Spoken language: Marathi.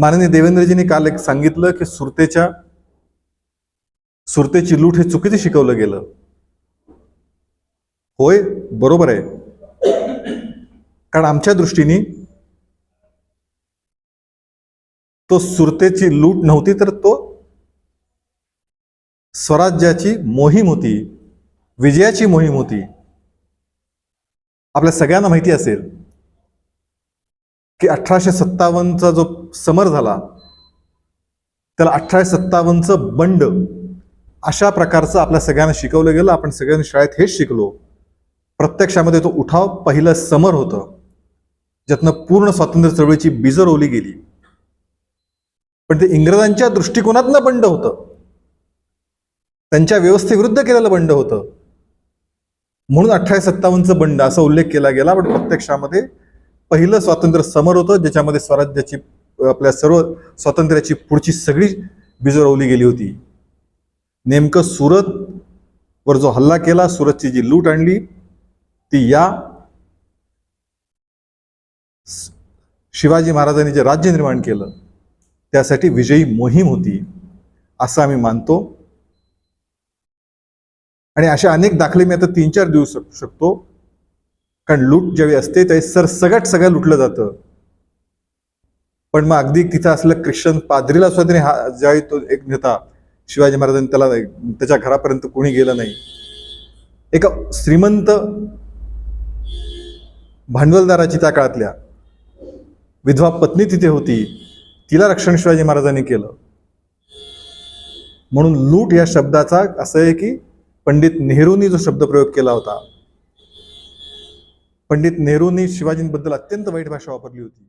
माननीय देवेंद्रजींनी काल एक सांगितलं की सुरतेच्या सुरतेची लूट हे चुकीचं शिकवलं गेलं. होय बरोबर आहे. कारण आमच्या दृष्टीने तो सुरतेची लूट नव्हती तर तो स्वराज्याची मोहीम होती विजयाची मोहीम होती. आपल्या सगळ्यांना माहिती असेल. की अठराशे सत्तावन्नचा जो समर झाला त्याला अठराशे सत्तावन्नचं बंड अशा प्रकारचं आपल्या सगळ्यांना शिकवलं गेलं. आपण सगळ्यांनी शाळेत हेच शिकलो. प्रत्यक्षामध्ये तो उठाव पहिलं समर होतं ज्यातनं पूर्ण स्वातंत्र्य चळवळीची बीजं रोवली गेली. पण ते इंग्रजांच्या दृष्टिकोनातनं बंड होतं. त्यांच्या व्यवस्थेविरुद्ध केलेलं बंड होतं. म्हणून अठराशे सत्तावन्नचं बंड असा उल्लेख केला गेला पण प्रत्यक्षामध्ये पहिलं स्वातंत्र्य समर होतं ज्याच्यामध्ये स्वराज्याची आपल्या सर्व स्वातंत्र्याची पुढची सगळी बिजरवली गेली होती. नेमकं सुरत वर जो हल्ला केला सुरतची जी लूट आणली ती या शिवाजी महाराजांनी जे राज्य निर्माण केलं त्यासाठी विजयी मोहीम होती असं आम्ही मानतो. आणि असे अनेक दाखले मी आता तीन चार देऊ शक- शकतो. कारण लूट ज्यावेळी असते त्यावेळी सर सगळ्यात सगळं लुटलं जातं. पण मग अगदी तिथं असलं ख्रिश्चन पादरीला सुद्धा त्याने हा ज्यावेळी तो एक नेता शिवाजी महाराजांनी त्याला त्याच्या घरापर्यंत कोणी गेलं नाही. एका श्रीमंत भांडवलदाराची त्या काळातल्या विधवा पत्नी तिथे होती तिला रक्षण शिवाजी महाराजांनी केलं. म्हणून लूट या शब्दाचा असं आहे की पंडित नेहरूंनी जो शब्दप्रयोग केला होता पंडित नेहरूंनी शिवाजींबद्दल अत्यंत वाईट भाषा वापरली होती.